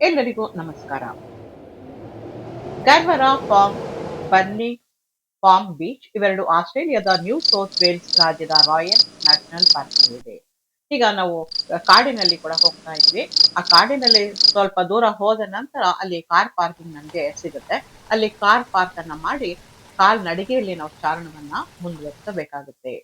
ಎಲ್ಲರಿಗೂ ನಮಸ್ಕಾರ. Garrawarra farm ಬರ್ನಿ form beach ಇವೆರಡು ಆಸ್ಟ್ರೇಲಿಯಾದ ನ್ಯೂ ಸೌತ್ ವೇಲ್ಸ್ ರಾಜ್ಯದ ರಾಯಲ್ ನ್ಯಾಷನಲ್ ಪಾರ್ಕ್ ಇದೆ ಈಗ ನಾವು ಕಾಡಿನಲ್ಲಿ ಕೂಡ ಹೋಗ್ತಾ ಇದ್ವಿ. ಆ ಕಾಡಿನಲ್ಲಿ ಸ್ವಲ್ಪ ದೂರ ಹೋದ ನಂತರ ಅಲ್ಲಿ ಕಾರ್ ಪಾರ್ಕಿಂಗ್ ನಮಗೆ ಸಿಗುತ್ತೆ. ಅಲ್ಲಿ ಕಾರ್ ಪಾರ್ಕ್ ಅನ್ನ ಮಾಡಿ ಕಾಲ್ ನಡಿಗೆಯಲ್ಲಿ ನಾವು ಚಾರಣವನ್ನ ಮುಂದುವರಿಸಬೇಕಾಗುತ್ತೆ.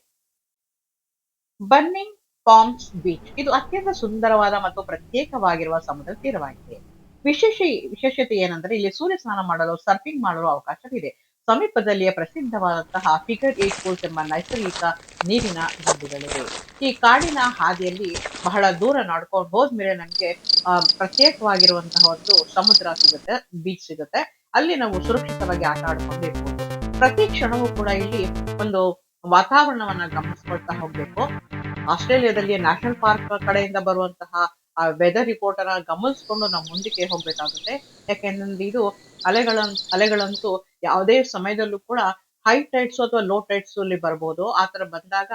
ಬನ್ನಿಂಗ್ ಫಾರ್ಮ್ಸ್ ಬೀಚ್ ಇದು ಅತ್ಯಂತ ಸುಂದರವಾದ ಮತ್ತು ಪ್ರತ್ಯೇಕವಾಗಿರುವ ಸಮುದ್ರ ತೀರವಾಗಿದೆ. ವಿಶೇಷ ವಿಶೇಷತೆ ಏನಂದ್ರೆ ಇಲ್ಲಿ ಸೂರ್ಯ ಸ್ನಾನ ಮಾಡಲು ಸರ್ಫಿಂಗ್ ಮಾಡಲು ಅವಕಾಶವಿದೆ. ಸಮೀಪದಲ್ಲಿಯೇ ಪ್ರಸಿದ್ಧವಾದಂತಹ ಫಿಗರ್ ಏಟ್ ಪೂಲ್ಸ್ ಎಂಬ ನೈಸರ್ಗಿಕ ನೀರಿನ ಗುಡ್ಡುಗಳಿವೆ ಈ ಕಾಡಿನ ಹಾದಿಯಲ್ಲಿ ಬಹಳ ದೂರ ನಡ್ಕೊಂಡು ಹೋದ್ಮೇಲೆ ನಮ್ಗೆ ಪ್ರತ್ಯೇಕವಾಗಿರುವಂತಹ ಒಂದು ಸಮುದ್ರ ಸಿಗುತ್ತೆ ಬೀಚ್ ಸಿಗುತ್ತೆ. ಅಲ್ಲಿ ನಾವು ಸುರಕ್ಷಿತವಾಗಿ ಆಟ ಆಡ್ಕೊಂಡಿರ್ಬೋದು ಪ್ರತಿ ಕ್ಷಣವೂ ಕೂಡ ಇಲ್ಲಿ ಒಂದು ವಾತಾವರಣವನ್ನ ಗಮನಿಸ್ಕೊಳ್ತಾ ಹೋಗ್ಬೇಕು. ಆಸ್ಟ್ರೇಲಿಯಾದಲ್ಲಿ ನ್ಯಾಷನಲ್ ಪಾರ್ಕ್ ಕಡೆಯಿಂದ ಬರುವಂತಹ ವೆದರ್ ರಿಪೋರ್ಟ್ ಅನ್ನ ಗಮನಿಸ್ಕೊಂಡು ನಾವು ಮುಂದಕ್ಕೆ ಹೋಗ್ಬೇಕಾಗುತ್ತೆ. ಯಾಕೆಂದ್ರೆ ಇದು ಅಲೆಗಳ, ಅಲೆಗಳಂತೂ ಯಾವುದೇ ಸಮಯದಲ್ಲೂ ಕೂಡ ಹೈ ಟೈಡ್ಸ್ ಅಥವಾ ಲೋ ಟೈಡ್ಸ್ ಅಲ್ಲಿ ಬರ್ಬೋದು. ಆ ತರ ಬಂದಾಗ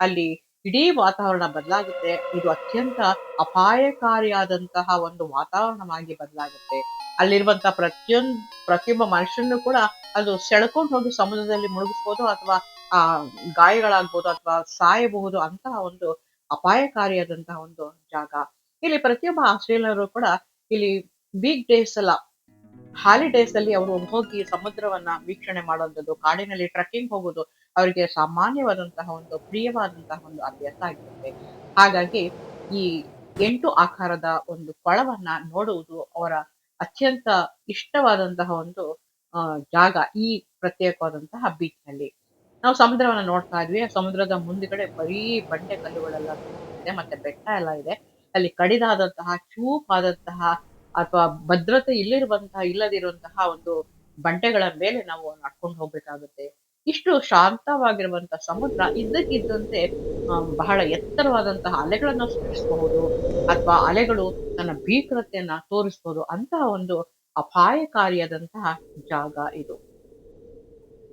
ಅಲ್ಲಿ ಇಡೀ ವಾತಾವರಣ ಬದಲಾಗುತ್ತೆ. ಇದು ಅತ್ಯಂತ ಅಪಾಯಕಾರಿಯಾದಂತಹ ಒಂದು ವಾತಾವರಣವಾಗಿ ಬದಲಾಗುತ್ತೆ. ಅಲ್ಲಿರುವಂತಹ ಪ್ರತಿಯೊಂದು, ಪ್ರತಿಯೊಬ್ಬ ಮನುಷ್ಯನೂ ಕೂಡ ಅದು ಸೆಳ್ಕೊಂಡು ಹೋಗಿ ಸಮುದ್ರದಲ್ಲಿ ಮುಳುಗಿಸ್ಬೋದು ಅಥವಾ ಆ ಗಾಯಗಳಾಗ್ಬೋದು ಅಥವಾ ಸಾಯಬಹುದು ಅಂತಹ ಒಂದು ಅಪಾಯಕಾರಿಯಾದಂತಹ ಒಂದು ಜಾಗ. ಇಲ್ಲಿ ಪ್ರತಿಯೊಬ್ಬ ಆಸ್ಟ್ರೇಲಿಯರು ಕೂಡ ಇಲ್ಲಿ ವೀಕ್ ಡೇಸ್ ಅಲ್ಲ ಹಾಲಿಡೇಸ್ ಅಲ್ಲಿ ಅವರು ಹೋಗಿ ಸಮುದ್ರವನ್ನ ವೀಕ್ಷಣೆ ಮಾಡುವಂಥದ್ದು, ಕಾಡಿನಲ್ಲಿ ಟ್ರೆಕ್ಕಿಂಗ್ ಹೋಗೋದು ಅವರಿಗೆ ಸಾಮಾನ್ಯವಾದಂತಹ ಒಂದು ಪ್ರಿಯವಾದಂತಹ ಒಂದು ಅಭ್ಯಾಸ ಆಗಿರುತ್ತೆ. ಹಾಗಾಗಿ ಈ ಎಂಟು ಆಕಾರದ ಒಂದು ಕೊಳವನ್ನ ನೋಡುವುದು ಅವರ ಅತ್ಯಂತ ಇಷ್ಟವಾದಂತಹ ಒಂದು ಜಾಗ ಈ ಪ್ರತ್ಯೇಕವಾದಂತಹ ಬೀಚ್ನಲ್ಲಿ ನಾವು ಸಮುದ್ರವನ್ನ ನೋಡ್ತಾ ಇದ್ವಿ. ಸಮುದ್ರದ ಮುಂದ್ಗಡೆ ಬರೀ ಬಂಡೆ ಕಲ್ಲುಗಳೆಲ್ಲ ಇದೆ, ಮತ್ತೆ ಬೆಟ್ಟ ಎಲ್ಲ ಇದೆ. ಅಲ್ಲಿ ಕಡಿದಾದಂತಹ, ಚೂಪಾದಂತಹ ಅಥವಾ ಭದ್ರತೆ ಇಲ್ಲಿರುವಂತಹ, ಇಲ್ಲದಿರುವಂತಹ ಒಂದು ಬಂಡೆಗಳ ಮೇಲೆ ನಾವು ನಡ್ಕೊಂಡು ಹೋಗ್ಬೇಕಾಗುತ್ತೆ. ಇಷ್ಟು ಶಾಂತವಾಗಿರುವಂತಹ ಸಮುದ್ರ ಇದ್ದಕ್ಕಿದ್ದಂತೆ ಬಹಳ ಎತ್ತರವಾದಂತಹ ಅಲೆಗಳನ್ನ ಸೃಷ್ಟಿಸಬಹುದು ಅಥವಾ ಅಲೆಗಳು ತನ್ನ ಭೀಕರತೆಯನ್ನ ತೋರಿಸಬಹುದು. ಅಂತಹ ಒಂದು ಅಪಾಯಕಾರಿಯಾದಂತಹ ಜಾಗ ಇದು.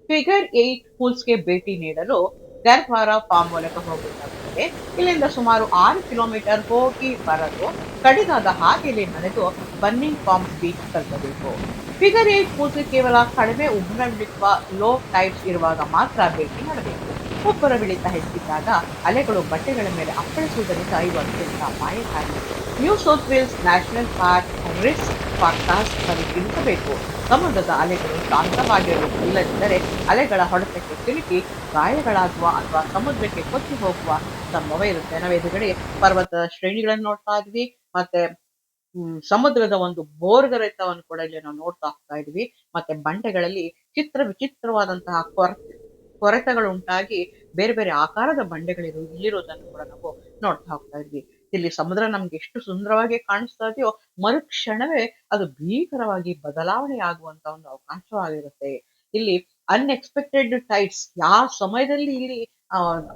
ಫಿಗರ್ ಏಟ್ ಪೂಲ್ಸ್ಗೆ ಭೇಟಿ ನೀಡಲು ಗರ್ಭಾರ ಫಾರ್ಮ್ ಮೂಲಕ ಹೋಗಬೇಕಾಗುತ್ತದೆ. ಇಲ್ಲಿಂದ ಸುಮಾರು ಆರು ಕಿಲೋಮೀಟರ್ ಹೋಗಿ ಬರಲು ಕಡಿದಾದ ಹಾದಿಯಲ್ಲಿ ನಡೆದು ಬನ್ನಿಂಗ್ ಫಾರ್ಮ್ ಬೀಚ್ ತಲುಪಬೇಕು. ಫಿಗರ್ ಏಟ್ ಪೂಲ್ಸ್ ಕೇವಲ ಕಡಿಮೆ ಉಬ್ಬರವಿಳಿಸುವ ಲೋ ಟೈಪ್ಸ್ ಇರುವಾಗ ಮಾತ್ರ ಭೇಟಿ ನೀಡಬೇಕು ಉಬ್ಬರವಿಳಿತ ಹೆಚ್ಚಿದ್ದಾಗ ಅಲೆಗಳು ಬಟ್ಟೆಗಳ ಮೇಲೆ ಅಪ್ಪಳಿಸುವುದರಿಂದ ಇವು ಅತ್ಯಂತ ಅಪಾಯಕಾರಿ New South Wales National Park risk forecast ಪರಿಶೀಲಿಸಬೇಕು ಸಮುದ್ರದ ಅಲೆಗಳು ಶಾಂತವಾಗಿರಲು ಇಲ್ಲದಿದ್ದರೆ ಅಲೆಗಳ ಹೊಡೆತಕ್ಕೆ ಸಿಲುಕಿ, ಗಾಯಗಳಾಗುವ ಅಥವಾ ಸಮುದ್ರಕ್ಕೆ ಕೊಚ್ಚಿ ಹೋಗುವ ಸಂಭವ ನಾವು ಎದುರುಗಡೆ ಪರ್ವತದ ಶ್ರೇಣಿಗಳನ್ನು ನೋಡ್ತಾ ಇದ್ವಿ, ಮತ್ತೆ ಸಮುದ್ರದ ಒಂದು ಬೋರ್ಗರೆತವನ್ನು ಕೂಡ ಇಲ್ಲಿ ನಾವು ನೋಡ್ತಾ ಹೋಗ್ತಾ ಇದ್ವಿ. ಮತ್ತೆ ಬಂಡೆಗಳಲ್ಲಿ ಚಿತ್ರ ವಿಚಿತ್ರವಾದಂತಹ ಕೊರತೆ ಕೊರೆತಗಳು ಬೇರೆ ಬೇರೆ ಆಕಾರದ ಬಂಡೆಗಳಿರು ಇಲ್ಲಿರೋದನ್ನು ಕೂಡ ನಾವು ನೋಡ್ತಾ ಹೋಗ್ತಾ ಇದ್ವಿ. ಇಲ್ಲಿ ಸಮುದ್ರ ನಮ್ಗೆ ಎಷ್ಟು ಸುಂದರವಾಗಿ ಕಾಣಿಸ್ತಾ ಇದೆಯೋ, ಮರುಕ್ಷಣವೇ ಅದು ಭೀಕರವಾಗಿ ಬದಲಾವಣೆ ಆಗುವಂತ ಒಂದು ಅವಕಾಶವಾಗಿರುತ್ತೆ. ಇಲ್ಲಿ ಅನ್ಎಕ್ಸ್ಪೆಕ್ಟೆಡ್ ಟೈಟ್ಸ್ ಯಾವ ಸಮಯದಲ್ಲಿ ಇಲ್ಲಿ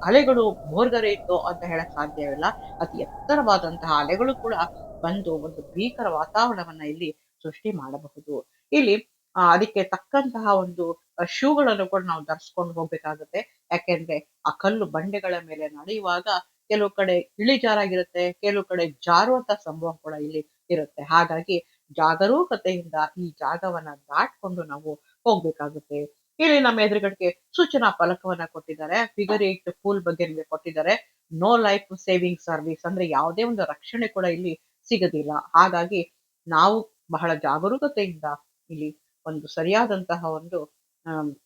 ಅಲೆಗಳು ಮೋರ್ಗರೆ ಇತ್ತು ಅಂತ ಹೇಳಕ್ ಸಾಧ್ಯವಿಲ್ಲ. ಅತಿ ಎತ್ತರವಾದಂತಹ ಅಲೆಗಳು ಕೂಡ ಬಂದು ಒಂದು ಭೀಕರ ವಾತಾವರಣವನ್ನ ಇಲ್ಲಿ ಸೃಷ್ಟಿ ಮಾಡಬಹುದು. ಇಲ್ಲಿ ಅದಕ್ಕೆ ತಕ್ಕಂತಹ ಒಂದು ಶೂಗಳನ್ನು ಕೂಡ ನಾವು ಧರಿಸ್ಕೊಂಡು ಹೋಗ್ಬೇಕಾಗುತ್ತೆ. ಯಾಕೆಂದ್ರೆ ಆ ಕಲ್ಲು ಬಂಡೆಗಳ ಮೇಲೆ ನಡೆಯುವಾಗ ಕೆಲವು ಕಡೆ ಇಳಿಜಾರಾಗಿರುತ್ತೆ, ಕೆಲವು ಕಡೆ ಜಾರುವಂತ ಸಂಭವ ಕೂಡ ಇಲ್ಲಿ ಇರುತ್ತೆ. ಹಾಗಾಗಿ ಜಾಗರೂಕತೆಯಿಂದ ಈ ಜಾಗವನ್ನ ದಾಟ್ಕೊಂಡು ನಾವು ಹೋಗ್ಬೇಕಾಗುತ್ತೆ. ಇಲ್ಲಿ ನಮ್ಮ ಎದುರುಗಡೆಗೆ ಸೂಚನಾ ಫಲಕವನ್ನ ಕೊಟ್ಟಿದ್ದಾರೆ. ಫಿಗರ್ ಏಟ್ ಪೂಲ್ ಬಗ್ಗೆ ನಿಮಗೆ ಕೊಟ್ಟಿದ್ದಾರೆ. ನೋ ಲೈಫ್ ಸೇವಿಂಗ್ ಸರ್ವಿಸ್ ಅಂದ್ರೆ ಯಾವುದೇ ಒಂದು ರಕ್ಷಣೆ ಕೂಡ ಇಲ್ಲಿ ಸಿಗದಿಲ್ಲ. ಹಾಗಾಗಿ ನಾವು ಬಹಳ ಜಾಗರೂಕತೆಯಿಂದ ಇಲ್ಲಿ ಒಂದು ಸರಿಯಾದಂತಹ ಒಂದು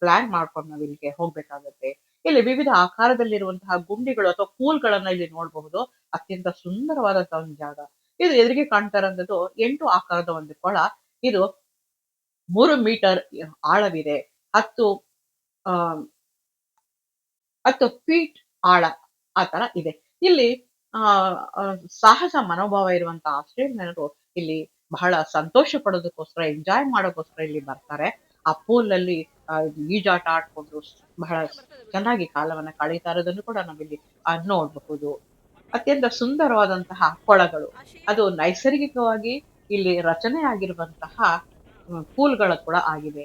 ಪ್ಲಾನ್ ಮಾಡ್ಕೊಂಡು ನಾವು ಇಲ್ಲಿಗೆ ಹೋಗ್ಬೇಕಾಗತ್ತೆ. ಇಲ್ಲಿ ವಿವಿಧ ಆಕಾರದಲ್ಲಿರುವಂತಹ ಗುಂಡಿಗಳು ಅಥವಾ ಪೂಲ್ಗಳನ್ನ ಇಲ್ಲಿ ನೋಡಬಹುದು. ಅತ್ಯಂತ ಸುಂದರವಾದಂತಹ ಒಂದು ಜಾಗ. ಇದು ಎದುರಿಗೆ ಕಾಣ್ತಾ ಇರೋದು ಎಂಟು ಆಕಾರದ ಒಂದು ಕೊಳ. ಇದು ಮೂರು ಮೀಟರ್ ಆಳವಿದೆ. ಹತ್ತು, ಆ, ಹತ್ತು ಫೀಟ್ ಆಳ ಆ ತರ ಇದೆ. ಇಲ್ಲಿ, ಆ ಸಾಹಸ ಮನೋಭಾವ ಇರುವಂತಹ ಆಸ್ಟ್ರೇಲಿಯನ್ನರು ಇಲ್ಲಿ ಬಹಳ ಸಂತೋಷ ಪಡೋದಕ್ಕೋಸ್ಕರ ಎಂಜಾಯ್ ಮಾಡೋಕ್ಕೋಸ್ಕರ ಇಲ್ಲಿ ಬರ್ತಾರೆ. ಆ ಪೂಲ್ ಅಲ್ಲಿ ಈಜಾಟ ಆಡ್ಕೊಂಡು ಬಹಳ ಚೆನ್ನಾಗಿ ಕಾಲವನ್ನ ಕಳೀತಾ ಇರೋದನ್ನು ಕೂಡ ನಾವಿಲ್ಲಿ ನೋಡಬಹುದು. ಅತ್ಯಂತ ಸುಂದರವಾದಂತಹ ಕೊಳಗಳು. ಅದು ನೈಸರ್ಗಿಕವಾಗಿ ಇಲ್ಲಿ ರಚನೆ ಆಗಿರುವಂತಹ ಪೂಲ್ಗಳ ಕೂಡ ಆಗಿದೆ.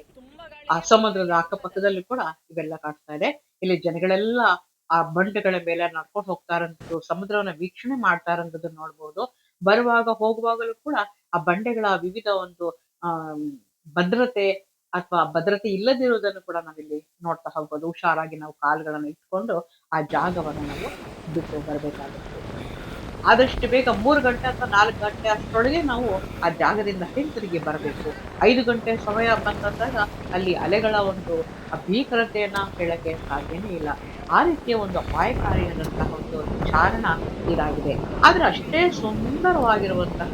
ಆ ಸಮುದ್ರದ ಅಕ್ಕಪಕ್ಕದಲ್ಲಿ ಕೂಡ ಇವೆಲ್ಲ ಕಾಣ್ತಾ ಇದೆ. ಇಲ್ಲಿ ಜನಗಳೆಲ್ಲ ಆ ಬಂಡೆಗಳ ಮೇಲೆ ನಡ್ಕೊಂಡು ಹೋಗ್ತಾ ಸಮುದ್ರವನ್ನು ಸಮುದ್ರವನ್ನ ವೀಕ್ಷಣೆ ಮಾಡ್ತಾ ಇರೋದನ್ನ ನೋಡ್ಬೋದು. ಬರುವಾಗ ಹೋಗುವಾಗಲೂ ಕೂಡ ಆ ಬಂಡೆಗಳ ವಿವಿಧ ಒಂದು ಭದ್ರತೆ ಅಥವಾ ಭದ್ರತೆ ಇಲ್ಲದಿರುವುದನ್ನು ಕೂಡ ನಾವಿಲ್ಲಿ ನೋಡ್ತಾ ಹೋಗ್ಬೋದು. ಹುಷಾರಾಗಿ ನಾವು ಕಾಲುಗಳನ್ನು ಇಟ್ಕೊಂಡು ಆ ಜಾಗವನ್ನು ನಾವು ಬಿಟ್ಟು ಬರಬೇಕಾಗುತ್ತೆ. ಆದಷ್ಟು ಬೇಗ ಮೂರು ಗಂಟೆ ಅಥವಾ ನಾಲ್ಕು ಗಂಟೆ ಅಷ್ಟರೊಳಗೆ ನಾವು ಆ ಜಾಗದಿಂದ ಹಿಂತಿರುಗಿ ಬರಬೇಕು. ಐದು ಗಂಟೆ ಸಮಯ ಬಂದಾಗ ಅಲ್ಲಿ ಅಲೆಗಳ ಒಂದು ಭೀಕರತೆಯನ್ನು ಹೇಳಕ್ಕೆ ಸಾಧ್ಯನೇ ಇಲ್ಲ. ಆ ರೀತಿಯ ಒಂದು ಅಪಾಯಕಾರಿಯಾದಂತಹ ಒಂದು ಚಾರಣ ಇದಾಗಿದೆ. ಆದ್ರೆ ಅಷ್ಟೇ ಸುಂದರವಾಗಿರುವಂತಹ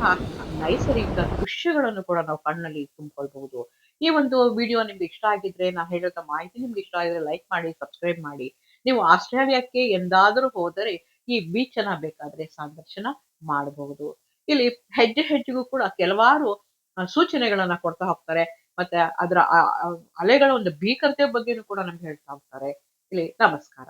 ನೈಸರ್ಗಿಕ ದೃಶ್ಯಗಳನ್ನು ಕೂಡ ನಾವು ಕಣ್ಣಲ್ಲಿ ತುಂಬಿಕೊಳ್ಬಹುದು. ಈ ಒಂದು ವಿಡಿಯೋ ನಿಮ್ಗೆ ಇಷ್ಟ ಆಗಿದ್ರೆ ನಾನು ಹೇಳಿದ ಮಾಹಿತಿ ನಿಮ್ಗೆ ಇಷ್ಟ ಆಗಿದ್ರೆ ಲೈಕ್ ಮಾಡಿ ಸಬ್ಸ್ಕ್ರೈಬ್ ಮಾಡಿ. ನೀವು ಆಸ್ಟ್ರೇಲಿಯಾಕ್ಕೆ ಎಂದಾದರೂ ಹೋದರೆ ಈ ಬೀಚ್ ಅನ್ನ ಬೇಕಾದ್ರೆ ಸಂದರ್ಶನ ಮಾಡಬಹುದು ಇಲ್ಲಿ ಹೆಜ್ಜೆ ಹೆಜ್ಜೆಗೂ ಕೂಡ ಕೆಲವಾರು ಸೂಚನೆಗಳನ್ನ ಕೊಡ್ತಾ ಹೋಗ್ತಾರೆ. ಮತ್ತೆ ಅದರ ಅಲೆಗಳ ಒಂದು ಭೀಕರತೆ ಬಗ್ಗೆನೂ ಕೂಡ ನಮ್ಗೆ ಹೇಳ್ತಾ ಹೋಗ್ತಾರೆ. ಇಲ್ಲಿ ನಮಸ್ಕಾರ.